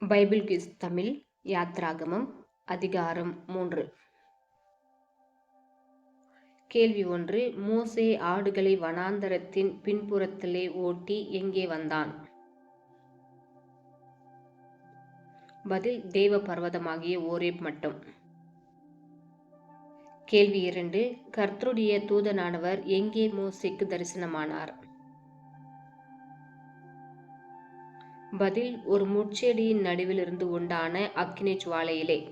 Bible kiss Tamil யாத்ராகமம் அதிகாரம் மூன்று. கேள்வி ஒன்று மோசே ஆடுகளை வனாந்தரத்தின் பின்புறத்திலே ஓட்டி எங்கே வந்தான்? பதில் தேவ பர்வதமாகிய ஓரேப் மட்டும். கேள்வி இரண்டு கர்த்தருடைய தூதனானவர் எங்கே மோசேக்கு தரிசனமானார்? பதில் ஒரு முட்செடியின் நடுவிலிருந்து உண்டான அக்கினி ஜுவாலையிலே.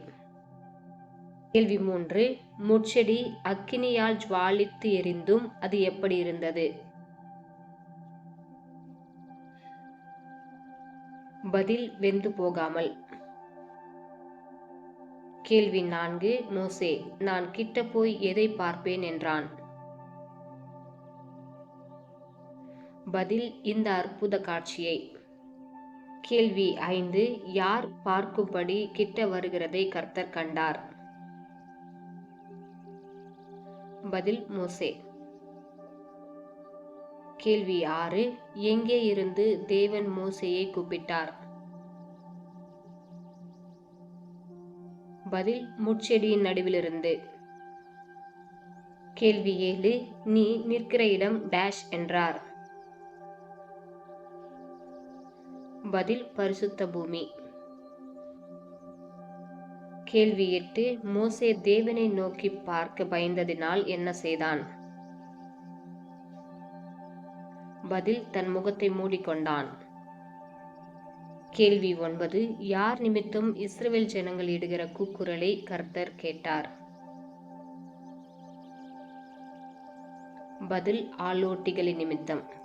கேள்வி மூன்று முட்செடி அக்கினியால் ஜுவாலித்து எரிந்தும் அது எப்படி இருந்தது? பதில் வெந்து போகாமல். கேள்வி நான்கு மோசே நான் கிட்ட போய் எதை பார்ப்பேன் என்றான். பதில் இந்த அற்புத காட்சியை. கேள்வி ஐந்து யார் பார்க்கும்படி கிட்ட வருகிறதை கர்த்தர் கண்டார். பதில் மோசே. கேள்வி ஆறு எங்கே இருந்து தேவன் மோசையை கூப்பிட்டார்? பதில் முட்செடியின் நடுவிலிருந்து. கேள்வி ஏழு நீ நிற்கிற இடம் டேஷ் என்றார். பதில் பரிசுத்த பூமி. கேள்வி எட்டு மோசே தேவனை நோக்கி பார்க்க பயந்ததினால் என்ன செய்தான்? பதில் தன் முகத்தை மூடிக்கொண்டான். கேள்வி ஒன்பது யார் நிமித்தம் இஸ்ரேல் ஜனங்கள் இடுகிற கூக்குரலை கர்த்தர் கேட்டார்? பதில் ஆலோட்டிகளின் நிமித்தம்.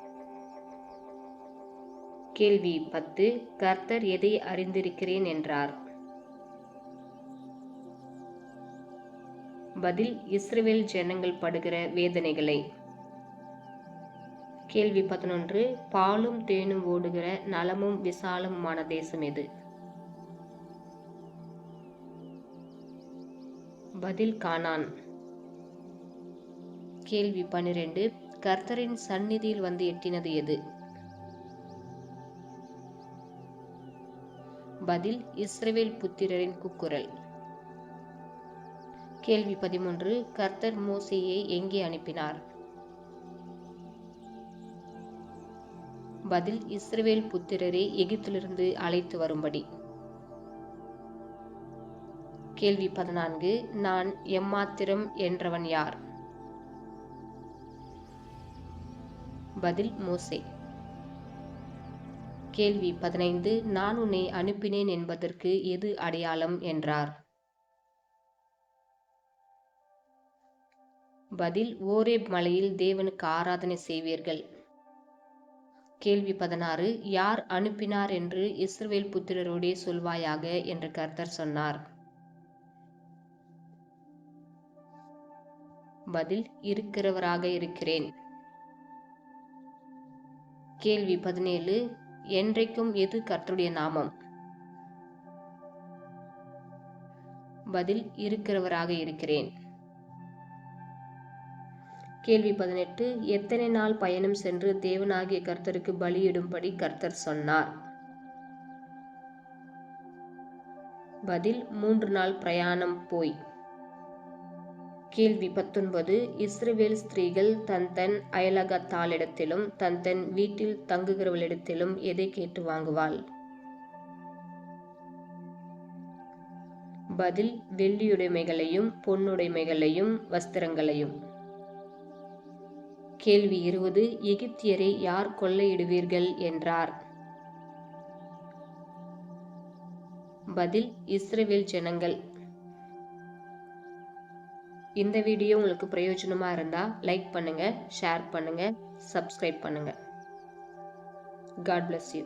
கேள்வி பத்து கர்த்தர் எதை அறிந்திருக்கிறேன் என்றார். பதில் இஸ்ரேல் ஜனங்கள் படுகிற வேதனைகளை. கேள்வி பதினொன்று பாலும் தேனும் ஓடுகிற நலமும் விசாலமுமான தேசம் எது? பதில் காணான் கேள்வி பன்னிரெண்டு கர்த்தரின் சந்நிதியில் வந்து எட்டினது எது? பதில் இஸ்ரவேல் புத்திரரின் குக்குரல். கேள்வி பதிமூன்று கர்த்தர் மோசையை எங்கே அனுப்பினார்? பதில் இஸ்ரவேல் புத்திரரை எகிப்திலிருந்து அழைத்து வரும்படி. கேள்வி பதினான்கு நான் எம்மாத்திரம் என்றவன் யார்? பதில் மோசே. கேள்வி பதினைந்து நான் உன்னை அனுப்பினேன் என்பதற்கு எது அடையாளம் என்றார். பதில் ஓரேப் மலையில் தேவனுக்கு ஆராதனை செய்வீர்கள். கேள்வி பதினாறு யார் அனுப்பினார் என்று இஸ்ரவேல் புத்திரரோடே சொல்வாயாக என்று கர்த்தர் சொன்னார். பதில் இருக்கிறவராக இருக்கிறேன். கேள்வி பதினேழு என்றைக்கும் எது கர்த்தருடைய நாமம்? பதில் இருக்கிறவராக இருக்கிறேன். கேள்வி பதினெட்டு எத்தனை நாள் பயணம் சென்று தேவனாகிய கர்த்தருக்கு பலியிடும்படி கர்த்தர் சொன்னார்? பதில் மூன்று நாள் பிரயாணம் போய். கேள்வி பத்தொன்பது இஸ்ரேல் ஸ்திரீகள் தன் தன் அயலகத்தாளிடத்திலும் தன் தன் வீட்டில் தங்குகிறவளிடத்திலும் எதை கேட்டு வாங்குவாள்? பதில் வெள்ளியுடைமைகளையும் பொன்னுடைமைகளையும் வஸ்திரங்களையும். கேள்வி இருபது எகிப்தியரை யார் கொள்ளையிடுவீர்கள் என்றார்? பதில் இஸ்ரேல் ஜனங்கள் இந்த வீடியோ உங்களுக்கு பிரயோஜனமாக இருந்தால் லைக் பண்ணுங்கள் ஷேர் பண்ணுங்கள் சப்ஸ்கிரைப் பண்ணுங்கள் காட் பிளஸ் யூ